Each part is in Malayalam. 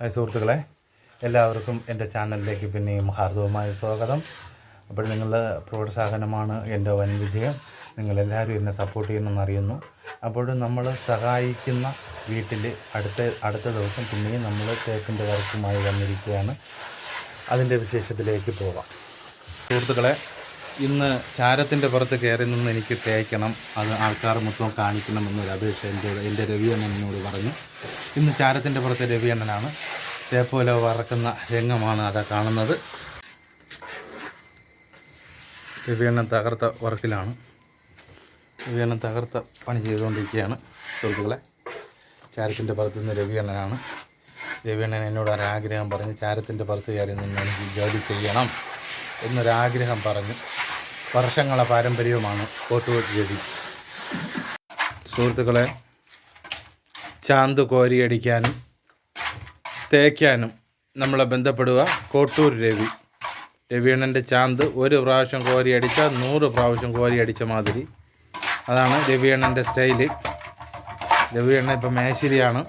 സുഹൃത്തുക്കളെ എല്ലാവർക്കും എന്റെ ചാനലിലേക്ക് പിന്നെയും ഹാർദവമായ സ്വാഗതം. അപ്പോൾ നിങ്ങളുടെ പ്രോത്സാഹനമാണ് എന്റെ വൻ വിജയം. നിങ്ങളെല്ലാവരും എന്നെ സപ്പോർട്ട് ചെയ്യണമെന്ന് അറിയുന്നു. അപ്പോൾ നമ്മൾ സഹായിക്കുന്ന വീട്ടിൽ അടുത്ത അടുത്ത ദിവസം പിന്നെയും നമ്മൾ തേക്കിന്റെ വർക്കുമായി വന്നിരിക്കുകയാണ്. അതിന്റെ വിശേഷത്തിലേക്ക് പോവാം സുഹൃത്തുക്കളെ ഇന്ന് ചാരത്തിന്റെ പുറത്ത് കയറി നിന്ന് എനിക്ക് തേക്കണം. അത് ആൾക്കാർ മൊത്തം കാണിക്കണം എന്നൊരു അപേക്ഷ എന്റെ എന്റെ രവിയണ്ണൻ എന്നോട് പറഞ്ഞു. ഇന്ന് ചാരത്തിന്റെ പുറത്ത് രവിയണ്ണനാണ് തേപ്പോല വറക്കുന്ന രംഗമാണ് അതാ കാണുന്നത്. രവിയണ്ണൻ തകർത്ത വർക്കിലാണ്. രവിയണ്ണൻ തകർത്ത പണി ചെയ്തുകൊണ്ടിരിക്കുകയാണ് സുഹൃത്തുക്കളെ. ചാരത്തിന്റെ പുറത്ത് നിന്ന് രവിയണ്ണനാണ് രവിയണ്ണൻ എന്നോട് ഒരാഗ്രഹം പറഞ്ഞ് ചാരത്തിന്റെ പുറത്ത് കയറി നിന്ന് എനിക്ക് ജോലി ചെയ്യണം എന്നൊരാഗ്രഹം പറഞ്ഞു. വർഷങ്ങളെ പാരമ്പര്യവുമാണ് കോട്ടൂർ ചെടി. സുഹൃത്തുക്കളെ ചാന്ത് കോരിയടിക്കാനും തേക്കാനും നമ്മളെ ബന്ധപ്പെടുക കോട്ടൂർ രവി. രവിയണ്ണന്റെ ചാന്ത് ഒരു പ്രാവശ്യം കോരി അടിച്ചാൽ നൂറ് പ്രാവശ്യം കോരി അടിച്ച മാതിരി. അതാണ് രവിയണ്ണന്റെ സ്റ്റൈൽ. രവിയണ്ണ ഇപ്പം മേശിരിയാണ്.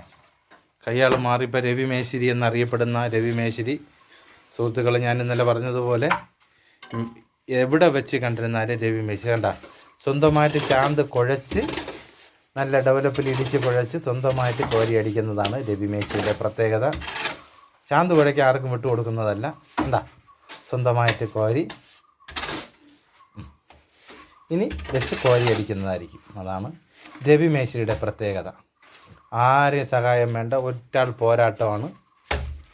കയ്യാൾ മാറിപ്പോൾ രവി മേശിരി എന്നറിയപ്പെടുന്ന രവി മേശിരി. സുഹൃത്തുക്കളെ ഞാൻ ഇന്നലെ പറഞ്ഞതുപോലെ എവിടെ വെച്ച് കണ്ടിരുന്നാലും രവി കണ്ട സ്വന്തമായിട്ട് ചാന്ത് കുഴച്ച് നല്ല ഡെവലപ്പിൽ ഇടിച്ച് കുഴച്ച് സ്വന്തമായിട്ട് കോരി അടിക്കുന്നതാണ് രവി മേശയുടെ പ്രത്യേകത. ചാന്ത് കുഴയ്ക്ക് ആർക്കും വിട്ടു കൊടുക്കുന്നതല്ല. എന്താ? സ്വന്തമായിട്ട് കോരി ഇനി വെച്ച് കോരി അടിക്കുന്നതായിരിക്കും. അതാണ് രവി മേശയുടെ പ്രത്യേകത. ആരെയും സഹായം വേണ്ട. ഒറ്റാൾ പോരാട്ടമാണ്.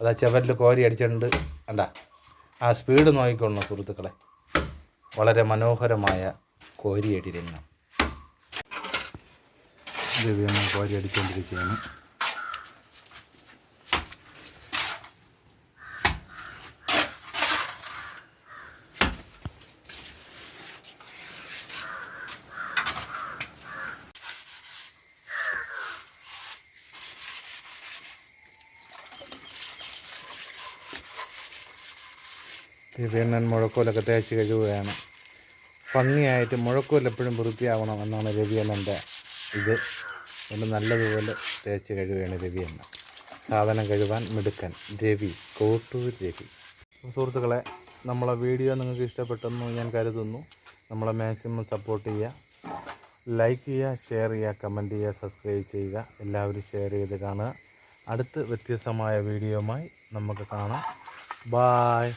അതാ ചെവലിൽ കോരി അടിച്ചിട്ടുണ്ട്. കണ്ട? ആ സ്പീഡ് നോക്കിക്കൊള്ളണം സുഹൃത്തുക്കളെ. വളരെ മനോഹരമായ കോരിയടി രംഗം രവിയമ്മ കോരി അടിച്ചുകൊണ്ടിരിക്കുകയാണ് രവിയണ്ണൻ മുഴക്കോലൊക്കെ തേച്ച് കഴുകുകയാണ്. ഭംഗിയായിട്ട് മുഴക്കോൽ എപ്പോഴും വൃത്തിയാവണം എന്നാണ് രവിയണ്ണന്റെ ഇത്. അതുകൊണ്ട് നല്ലതുപോലെ തേച്ച് കഴുകുകയാണ് രവിയണ്ണ. സാധനം കഴുകാൻ മിടുക്കൻ രവി കോട്ടൂർ രവി. സുഹൃത്തുക്കളെ നമ്മളെ വീഡിയോ നിങ്ങൾക്ക് ഇഷ്ടപ്പെട്ടെന്ന് ഞാൻ കരുതുന്നു. നമ്മളെ മാക്സിമം സപ്പോർട്ട് ചെയ്യുക. ലൈക്ക് ചെയ്യുക ഷെയർ ചെയ്യുക കമന്റ് ചെയ്യുക സബ്സ്ക്രൈബ് ചെയ്യുക. എല്ലാവരും ഷെയർ ചെയ്ത് കാണുക. അടുത്ത് വ്യത്യസ്തമായ വീഡിയോയുമായി നമുക്ക് കാണാം. ബായ്.